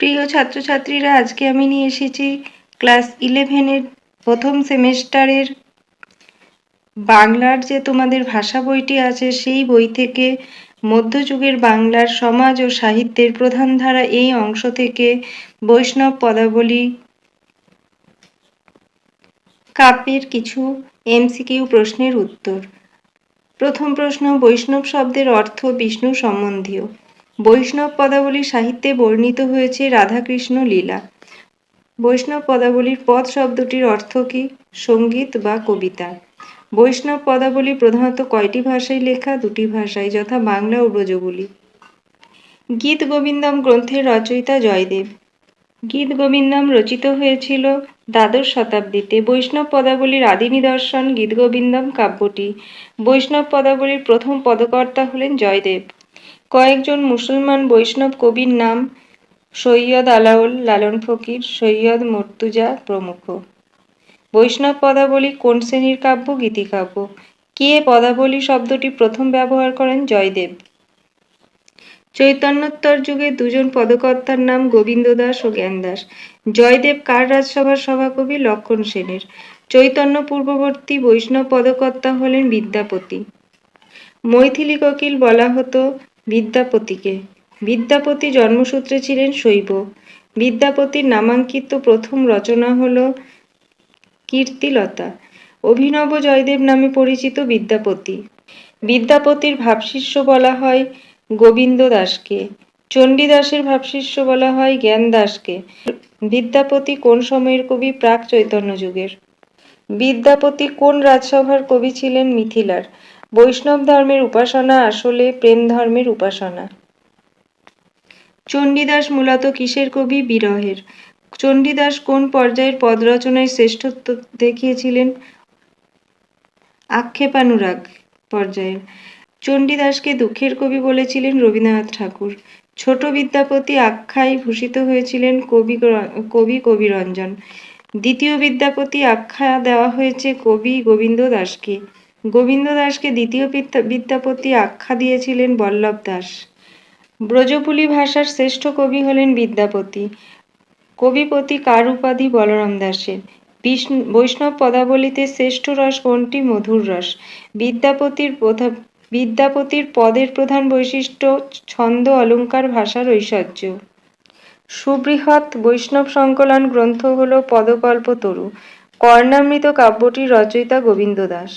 প্রিয় ছাত্রছাত্রীরা, আজকে আমি নিয়ে এসেছি ক্লাস ইলেভেনের প্রথম সেমেস্টারের বাংলার যে তোমাদের ভাষা বইটি আছে, সেই বই থেকে মধ্যযুগের বাংলার সমাজ ও সাহিত্যের প্রধান ধারা এই অংশ থেকে বৈষ্ণব পদাবলী কাব্যের কিছু এমসিকিউ প্রশ্নের উত্তর। প্রথম প্রশ্ন, বৈষ্ণব শব্দের অর্থ বিষ্ণু সম্বন্ধীয়। বৈষ্ণব পদাবলী সাহিত্যে বর্ণিত হয়েছে রাধাকৃষ্ণ লীলা। বৈষ্ণব পদাবলীর পদ শব্দটির অর্থ কি? সংগীত বা কবিতা। বৈষ্ণব পদাবলী প্রধানত কয়টি ভাষায় লেখা? দুটি ভাষায়, যথা বাংলা ও ব্রজবুলি। গীত গোবিন্দম গ্রন্থের রচয়িতা জয়দেব। গীত গোবিন্দম রচিত হয়েছিল দ্বাদশ শতাব্দীতে। বৈষ্ণব পদাবলীর আদি নিদর্শন গীত গোবিন্দম কাব্যটি। বৈষ্ণব পদাবলীর প্রথম পদকর্তা হলেন জয়দেব। কয়েকজন মুসলমান বৈষ্ণব কবির নাম সৈয়দ আলাউল লালন ফকির, সৈয়দ মর্তুজা প্রমুখ। বৈষ্ণব পদাবলী কোন শ্রেণির কাব্য? গীতিকাব্য কে পদাবলী শব্দটি প্রথম ব্যবহার করেন? জয়দেব। চৈতন্যোত্তর যুগে দুজন পদকর্তার নাম গোবিন্দ দাস ও জ্ঞান দাস। জয়দেব কার রাজসভার সভাকবি? লক্ষণ সেনের। চৈতন্য পূর্ববর্তী বৈষ্ণব পদকর্তা হলেন বিদ্যাপতি। মৈথিলি ককিল বলা হতো বিদ্যাপতিকে। বিদ্যাপতি জন্মসূত্রে ছিলেন শৈব। বিদ্যাপতির নামাঙ্কিত প্রথম রচনা হল কীর্তিলতা। অভিনব জয়দেব নামে পরিচিত বিদ্যাপতি। বিদ্যাপতির ভাবশিষ্য বলা হয় গোবিন্দ দাসকে। চণ্ডীদাসের ভাবশিষ্য বলা হয় জ্ঞান দাসকে। বিদ্যাপতি কোন সময়ের কবি? প্রাক চৈতন্য যুগের। বিদ্যাপতি কোন রাজসভার কবি ছিলেন? মিথিলার। বৈষ্ণব ধর্মের উপাসনা আসলে প্রেম ধর্মের উপাসনা। চণ্ডীদাস মূলত কিসের কবি? বিরহের। চণ্ডীদাস কোন পর্যায়ের পদ রচনায় শ্রেষ্ঠত্ব দেখিয়েছিলেন? আক্ষেপানুরাগ পর্যায়ের। চণ্ডীদাসকে দুঃখের কবি বলেছিলেন রবীন্দ্রনাথ ঠাকুর। ছোট বিদ্যাপতি আখ্যায় ভূষিত হয়েছিলেন কবি কবি কবিরঞ্জন। দ্বিতীয় বিদ্যাপতি আখ্যা দেওয়া হয়েছে কবি গোবিন্দ দাসকে গোবিন্দ দাসকে দ্বিতীয় বিদ্যাপতি আখ্যা দিয়েছিলেন বল্লভ দাস। ব্রজপুলি ভাষার শ্রেষ্ঠ কবি হলেন বিদ্যাপতি। কবিপতি কার উপাধি বলরাম দাসের? বিষ্ণু বৈষ্ণব পদাবলিতে শ্রেষ্ঠ রস কোনটি? মধুর রস। বিদ্যাপতির বিদ্যাপতির পদের প্রধান বৈশিষ্ট্য ছন্দ, অলঙ্কার ভাষার ঐশ্বর্য। সুবৃহৎ বৈষ্ণব সংকলন গ্রন্থ হল পদকল্পতরু। কর্ণামৃত কাব্যটির রচয়িতা গোবিন্দ দাস